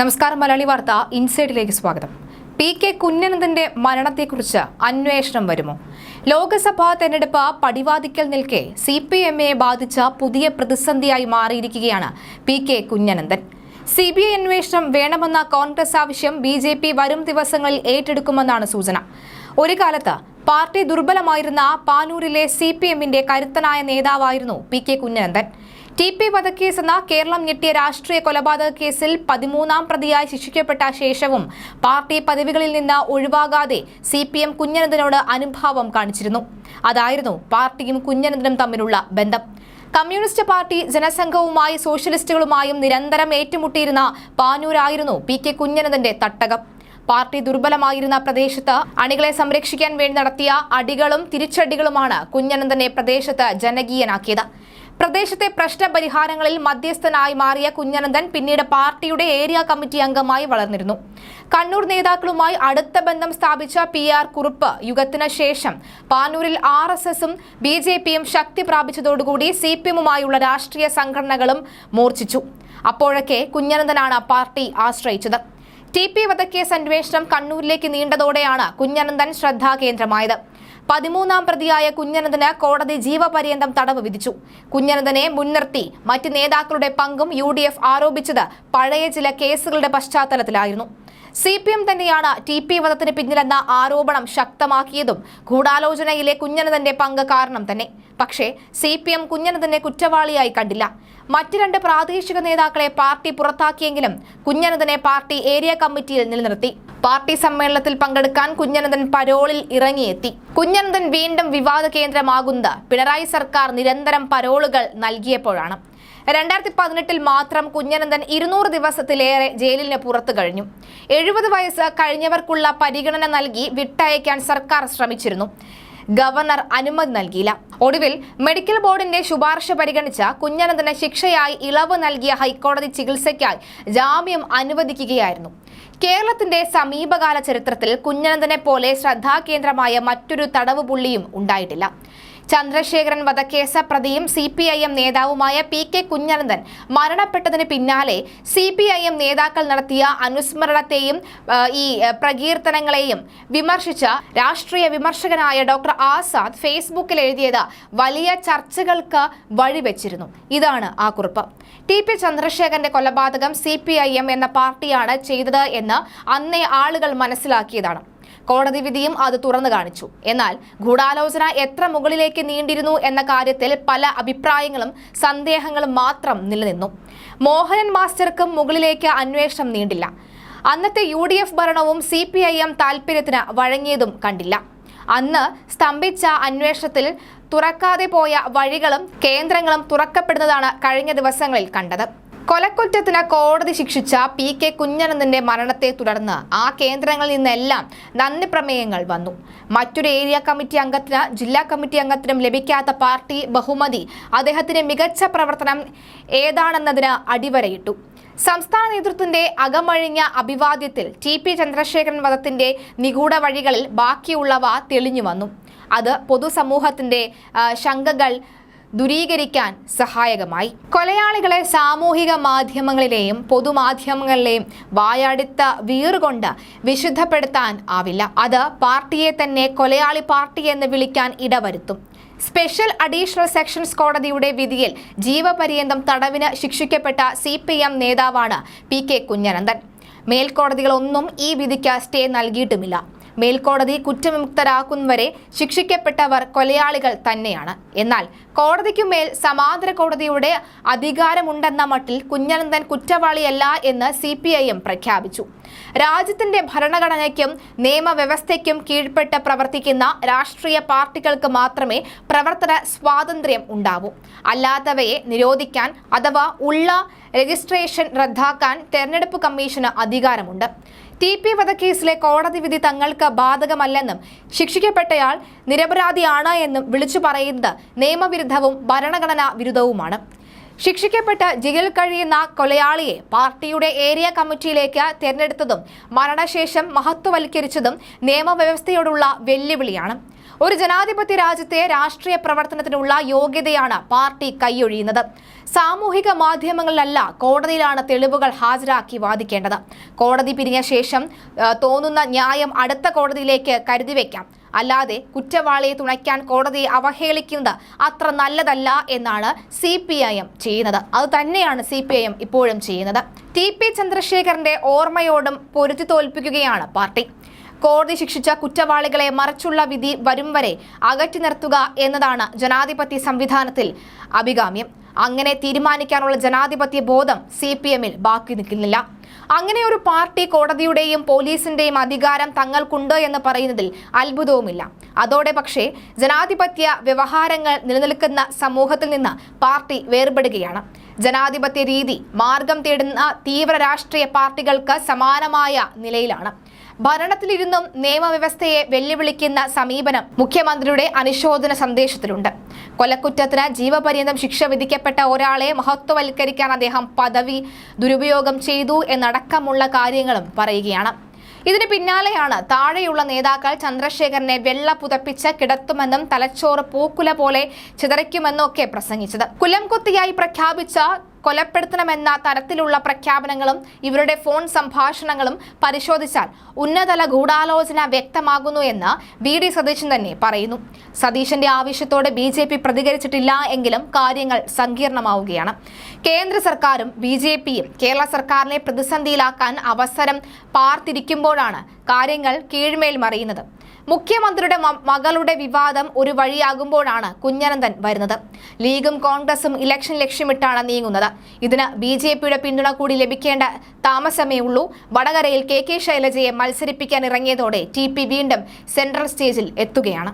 നമസ്കാരം മലയാളി വാർത്ത ഇൻസൈഡിലേക്ക് സ്വാഗതം. പി കെ കുഞ്ഞനന്ദന്റെ മരണത്തെക്കുറിച്ച് അന്വേഷണം വരുമോ? ലോക്സഭാ തെരഞ്ഞെടുപ്പ് പടിവാദിക്കൽ നിൽക്കെ സി പി എമ്മിനെ ബാധിച്ച പുതിയ പ്രതിസന്ധിയായി മാറിയിരിക്കുകയാണ് P K Kunhanandan. C B I അന്വേഷണം വേണമെന്ന കോൺഗ്രസ് ആവശ്യം ബി ജെ പി വരും ദിവസങ്ങളിൽ ഏറ്റെടുക്കുമെന്നാണ് സൂചന. ഒരു കാലത്ത് പാർട്ടി ദുർബലമായിരുന്ന പാനൂരിലെ സി പി എമ്മിന്റെ കരുത്തനായ നേതാവായിരുന്നു P K Kunhanandan. T P വധക്കേസ് എന്ന കേരളം ഞെട്ടിയ രാഷ്ട്രീയ കൊലപാതക കേസിൽ പതിമൂന്നാം പ്രതിയായി ശിക്ഷിക്കപ്പെട്ട ശേഷവും പാർട്ടി പദവികളിൽ നിന്ന് ഒഴിവാകാതെ സി പി എം കുഞ്ഞനന്ദനോട് അനുഭാവം കാണിച്ചിരുന്നു. അതായിരുന്നു പാർട്ടിയും കുഞ്ഞനന്ദനും തമ്മിലുള്ള ബന്ധം. കമ്മ്യൂണിസ്റ്റ് പാർട്ടി ജനസംഘവുമായി സോഷ്യലിസ്റ്റുകളുമായും നിരന്തരം ഏറ്റുമുട്ടിയിരുന്ന പാനൂരായിരുന്നു പി കെ കുഞ്ഞനന്ദന്റെ തട്ടകം. പാർട്ടി ദുർബലമായിരുന്ന പ്രദേശത്ത് അണികളെ സംരക്ഷിക്കാൻ വേണ്ടി നടത്തിയ അടികളും തിരിച്ചടികളുമാണ് കുഞ്ഞനന്ദനെ പ്രദേശത്ത് ജനകീയനാക്കിയത്. പ്രദേശത്തെ പ്രശ്നപരിഹാരങ്ങളിൽ മധ്യസ്ഥനായി മാറിയ കുഞ്ഞനന്ദൻ പിന്നീട് പാർട്ടിയുടെ ഏരിയ കമ്മിറ്റി അംഗമായി വളർന്നിരുന്നു. കണ്ണൂർ നേതാക്കളുമായി അടുത്ത ബന്ധം സ്ഥാപിച്ച പി ആർ കുറുപ്പ് യുഗത്തിന് ശേഷം പാനൂരിൽ ആർ എസ് എസും ബി ജെ പിയും ശക്തി പ്രാപിച്ചതോടുകൂടി സി പി എമ്മുമായുള്ള രാഷ്ട്രീയ സംഘടനകളും മൂർച്ഛിച്ചു. അപ്പോഴൊക്കെ കുഞ്ഞനന്ദനാണ് പാർട്ടി ആശ്രയിച്ചത്. ടി പി വധക്കേസ് അന്വേഷണം കണ്ണൂരിലേക്ക് നീണ്ടതോടെയാണ് കുഞ്ഞനന്ദൻ ശ്രദ്ധാകേന്ദ്രമായത്. പതിമൂന്നാം പ്രതിയായ കുഞ്ഞനന്ദന് കോടതി ജീവപര്യന്തം തടവ് വിധിച്ചു. കുഞ്ഞനന്ദനെ മുൻനിർത്തി മറ്റ് നേതാക്കളുടെ പങ്കും യു ആരോപിച്ചത് പഴയ ചില കേസുകളുടെ പശ്ചാത്തലത്തിലായിരുന്നു. സി പി എം തന്നെയാണ് ടി പി വധത്തിന് പിന്നിലെന്ന ആരോപണം ശക്തമാക്കിയതും ഗൂഢാലോചനയിലെ കുഞ്ഞനതന്റെ പങ്ക് കാരണം തന്നെ. പക്ഷേ സി പി എം കുഞ്ഞനന്ദനെ കുറ്റവാളിയായി കണ്ടില്ല. മറ്റു രണ്ട് പ്രാദേശിക നേതാക്കളെ പാർട്ടി പുറത്താക്കിയെങ്കിലും കുഞ്ഞനന്ദനെ പാർട്ടി ഏരിയ കമ്മിറ്റിയിൽ നിലനിർത്തി. പാർട്ടി സമ്മേളനത്തിൽ പങ്കെടുക്കാൻ കുഞ്ഞനന്ദൻ പരോളിൽ ഇറങ്ങിയെത്തി. കുഞ്ഞനന്ദൻ വീണ്ടും വിവാദ കേന്ദ്രമാകുന്നത് പിണറായി സർക്കാർ നിരന്തരം പരോളുകൾ നൽകിയപ്പോഴാണ്. രണ്ടായിരത്തി പതിനെട്ടിൽ മാത്രം കുഞ്ഞനന്ദൻ ഇരുന്നൂറ് ദിവസത്തിലേറെ ജയിലിന് പുറത്തു കഴിഞ്ഞു. എഴുപത് വയസ്സ് കഴിഞ്ഞവർക്കുള്ള പരിഗണന നൽകി വിട്ടയക്കാൻ സർക്കാർ ശ്രമിച്ചിരുന്നു. ഗവർണർ അനുമതി നൽകിയില്ല. ഒടുവിൽ മെഡിക്കൽ ബോർഡിന്റെ ശുപാർശ പരിഗണിച്ച കുഞ്ഞനന്ദന് ശിക്ഷയായി ഇളവ് നൽകിയ ഹൈക്കോടതി ചികിത്സയ്ക്കായി ജാമ്യം അനുവദിക്കുകയായിരുന്നു. കേരളത്തിന്റെ സമീപകാല ചരിത്രത്തിൽ കുഞ്ഞനന്ദനെ പോലെ ശ്രദ്ധാകേന്ദ്രമായ മറ്റൊരു തടവ് പുള്ളിയും ഉണ്ടായിട്ടില്ല. ചന്ദ്രശേഖരൻ വധക്കേസ പ്രതിയും സി പി ഐ എം നേതാവുമായ പി കെ കുഞ്ഞനന്ദൻ മരണപ്പെട്ടതിന് പിന്നാലെ സി പി ഐ എം നേതാക്കൾ നടത്തിയ അനുസ്മരണത്തെയും ഈ പ്രകീർത്തനങ്ങളെയും വിമർശിച്ച രാഷ്ട്രീയ വിമർശകനായ ഡോക്ടർ ആസാദ് ഫേസ്ബുക്കിൽ എഴുതിയത് വലിയ ചർച്ചകൾക്ക് വഴിവെച്ചിരുന്നു. ഇതാണ് ആ കുറിപ്പ്. ടി പി ചന്ദ്രശേഖരന്റെ കൊലപാതകം സി പി ഐ എം എന്ന പാർട്ടിയാണ് ചെയ്തത് എന്ന് അന്നേ ആളുകൾ മനസ്സിലാക്കിയതാണ്. കോടതി വിധിയും അത് തുറന്നു കാണിച്ചു. എന്നാൽ ഗൂഢാലോചന എത്ര മുകളിലേക്ക് നീണ്ടിരുന്നു എന്ന കാര്യത്തിൽ പല അഭിപ്രായങ്ങളും സന്ദേഹങ്ങളും മാത്രം നിലനിന്നു. മോഹനൻ മാസ്റ്റർക്കും മുകളിലേക്ക് അന്വേഷണം നീണ്ടില്ല. അന്നത്തെ യു ഡി എഫ് ഭരണവും സി പി ഐ എം താല്പര്യത്തിന് വഴങ്ങിയതും കണ്ടില്ല. അന്ന് സ്തംഭിച്ച അന്വേഷണത്തിൽ തുറക്കാതെ പോയ വഴികളും കേന്ദ്രങ്ങളും തുറക്കപ്പെടുന്നതാണ് കഴിഞ്ഞ ദിവസങ്ങളിൽ കണ്ടത്. കൊലക്കുറ്റത്തിന് കോടതി ശിക്ഷിച്ച പി കെ കുഞ്ഞനന്ദന്റെ മരണത്തെ തുടർന്ന് ആ കേന്ദ്രങ്ങളിൽ നിന്നെല്ലാം നന്ദി പ്രമേയങ്ങൾ വന്നു. മറ്റൊരു ഏരിയ കമ്മിറ്റി അംഗത്തിന് ജില്ലാ കമ്മിറ്റി അംഗത്തിനും ലഭിക്കാത്ത പാർട്ടി ബഹുമതി അദ്ദേഹത്തിന്റെ മികച്ച പ്രവർത്തനം ഏതാണെന്നതിന് അടിവരയിട്ടു. സംസ്ഥാന നേതൃത്വത്തിന്റെ അകമഴിഞ്ഞ അഭിവാദ്യത്തിൽ ടി പി ചന്ദ്രശേഖരൻ വധത്തിന്റെ നിഗൂഢ വഴികളിൽ ബാക്കിയുള്ളവ തെളിഞ്ഞു വന്നു. അത് പൊതുസമൂഹത്തിന്റെ ശങ്കകൾ ദുരീകരിക്കാൻ സഹായകമായി. കൊലയാളികളെ സാമൂഹിക മാധ്യമങ്ങളിലെയും പൊതുമാധ്യമങ്ങളിലെയും വായാടിത്ത വീറുകൊണ്ട് വിശുദ്ധപ്പെടുത്താൻ ആവില്ല. അത് പാർട്ടിയെ തന്നെ കൊലയാളി പാർട്ടി എന്ന് വിളിക്കാൻ ഇടവരുത്തും. സ്പെഷ്യൽ അഡീഷണൽ സെക്ഷൻസ് കോടതിയുടെ വിധിയിൽ ജീവപര്യന്തം തടവിന് ശിക്ഷിക്കപ്പെട്ട സി പി എം നേതാവാണ് പി കെ കുഞ്ഞനന്ദൻ മേൽക്കോടതികളൊന്നും ഈ വിധിക്ക് സ്റ്റേ നൽകിയിട്ടുമില്ല. മേൽക്കോടതി കുറ്റവിമുക്തരാക്കുന്നവരെ ശിക്ഷിക്കപ്പെട്ടവർ കൊലയാളികൾ തന്നെയാണ്. എന്നാൽ കോടതിക്കുമേൽ സമാന്തര കോടതിയുടെ അധികാരമുണ്ടെന്ന മട്ടിൽ കുഞ്ഞനന്ദൻ കുറ്റവാളിയല്ല എന്ന് സി പി ഐ എം പ്രഖ്യാപിച്ചു. രാജ്യത്തിന്റെ ഭരണഘടനയ്ക്കും നിയമവ്യവസ്ഥയ്ക്കും കീഴ്പ്പെട്ട് പ്രവർത്തിക്കുന്ന രാഷ്ട്രീയ പാർട്ടികൾക്ക് മാത്രമേ പ്രവർത്തന സ്വാതന്ത്ര്യം ഉണ്ടാവൂ. അല്ലാത്തവയെ നിരോധിക്കാൻ അഥവാ ഉള്ള രജിസ്ട്രേഷൻ റദ്ദാക്കാൻ തെരഞ്ഞെടുപ്പ് കമ്മീഷന് അധികാരമുണ്ട്. ടി പി വധക്കേസിലെ കോടതി വിധി തങ്ങൾക്ക് ബാധകമല്ലെന്നും ശിക്ഷിക്കപ്പെട്ടയാൾ നിരപരാധിയാണ് എന്നും വിളിച്ചു പറയുന്നത് നിയമവിരുദ്ധവും ഭരണഘടനാ വിരുദ്ധവുമാണ്. ശിക്ഷിക്കപ്പെട്ട് ജയിലിൽ കഴിയുന്ന കൊലയാളിയെ പാർട്ടിയുടെ ഏരിയ കമ്മിറ്റിയിലേക്ക് തിരഞ്ഞെടുത്തതും മരണശേഷം മഹത്വവൽക്കരിച്ചതും നിയമവ്യവസ്ഥയോടുള്ള വെല്ലുവിളിയാണ്. ഒരു ജനാധിപത്യ രാജ്യത്തെ രാഷ്ട്രീയ പ്രവർത്തനത്തിനുള്ള യോഗ്യതയാണ് പാർട്ടി കൈയൊഴിയുന്നത്. സാമൂഹിക മാധ്യമങ്ങളിലല്ല കോടതിയിലാണ് തെളിവുകൾ ഹാജരാക്കി വാദിക്കേണ്ടത്. കോടതി പിരിഞ്ഞ ശേഷം തോന്നുന്ന ന്യായം അടുത്ത കോടതിയിലേക്ക് കരുതി വയ്ക്കാം അല്ലാതെ കുറ്റവാളിയെ തുണയ്ക്കാൻ കോടതിയെ അവഹേളിക്കുന്നത് അത്ര നല്ലതല്ല എന്നാണ് സി പി ഐ എം ചെയ്യുന്നത്. അത് തന്നെയാണ് സി പി ഐ എം ഇപ്പോഴും ചെയ്യുന്നത്. ടി പി ചന്ദ്രശേഖരന്റെ ഓർമ്മയോടും പൊരുത്തി തോൽപ്പിക്കുകയാണ് പാർട്ടി. കോടതി ശിക്ഷിച്ച കുറ്റവാളികളെ മറച്ചുള്ള വിധി വരും വരെ അകറ്റി നിർത്തുക എന്നതാണ് ജനാധിപത്യ സംവിധാനത്തിൽ അഭികാമ്യം. അങ്ങനെ തീരുമാനിക്കാനുള്ള ജനാധിപത്യ ബോധം സി പി എമ്മിൽ ബാക്കി നിൽക്കുന്നില്ല. അങ്ങനെ ഒരു പാർട്ടി കോടതിയുടെയും പോലീസിന്റെയും അധികാരം തങ്ങൾക്കുണ്ട് എന്ന് പറയുന്നതിൽ അത്ഭുതവുമില്ല. അതോടെ പക്ഷേ ജനാധിപത്യ വ്യവഹാരങ്ങൾ നിലനിൽക്കുന്ന സമൂഹത്തിൽ നിന്ന് പാർട്ടി വേർപെടുകയാണ്. ജനാധിപത്യ രീതി മാർഗം തേടുന്ന തീവ്ര രാഷ്ട്രീയ പാർട്ടികൾക്ക് സമാനമായ നിലയിലാണ്. ഭരണത്തിലിരുന്നും നിയമവ്യവസ്ഥയെ വെല്ലുവിളിക്കുന്ന സമീപനം മുഖ്യമന്ത്രിയുടെ അനുശോചന സന്ദേശത്തിലുണ്ട്. കൊലക്കുറ്റത്തിന് ജീവപര്യന്തം ശിക്ഷ വിധിക്കപ്പെട്ട ഒരാളെ മഹത്വവൽക്കരിക്കാൻ അദ്ദേഹം പദവി ദുരുപയോഗം ചെയ്തു എന്നടക്കമുള്ള കാര്യങ്ങളും പറയുകയാണ്. ഇതിന് പിന്നാലെയാണ് താഴെയുള്ള നേതാക്കൾ ചന്ദ്രശേഖരനെ വെള്ള പുതപ്പിച്ച് കിടത്തുമെന്നും തലച്ചോറ് പൂക്കുല പോലെ ചിതറിക്കുമെന്നും ഒക്കെ പ്രസംഗിച്ചത്. കുലം കൊത്തിയായി പ്രഖ്യാപിച്ച കൊലപ്പെടുത്തണമെന്ന തരത്തിലുള്ള പ്രഖ്യാപനങ്ങളും ഇവരുടെ ഫോൺ സംഭാഷണങ്ങളും പരിശോധിച്ചാൽ ഉന്നതല ഗൂഢാലോചന വ്യക്തമാകുന്നു എന്ന് വി ഡി സതീശൻ തന്നെ പറയുന്നു. സതീശന്റെ ആവശ്യത്തോട് ബി ജെ പി പ്രതികരിച്ചിട്ടില്ല എങ്കിലും കാര്യങ്ങൾ സങ്കീർണമാവുകയാണ്. കേന്ദ്ര സർക്കാരും ബി ജെ പിയും കേരള സർക്കാരിനെ പ്രതിസന്ധിയിലാക്കാൻ അവസരം പാർത്തിരിക്കുമ്പോഴാണ് കാര്യങ്ങൾ കീഴ്മേൽ മറിയുന്നത്. മുഖ്യമന്ത്രിയുടെ മകളുടെ വിവാദം ഒരു വഴിയാകുമ്പോഴാണ് കുഞ്ഞനന്ദൻ വരുന്നത്. ലീഗും കോൺഗ്രസും ഇലക്ഷൻ ലക്ഷ്യമിട്ടാണ് നീങ്ങുന്നത്. ഇതിന് ബി ജെ പിയുടെ പിന്തുണ കൂടി ലഭിക്കേണ്ട താമസമേ ഉള്ളൂ. വടകരയിൽ കെ കെ ശൈലജയെ മത്സരിപ്പിക്കാൻ ഇറങ്ങിയതോടെ ടി പി വീണ്ടും സെൻട്രൽ സ്റ്റേജിൽ എത്തുകയാണ്.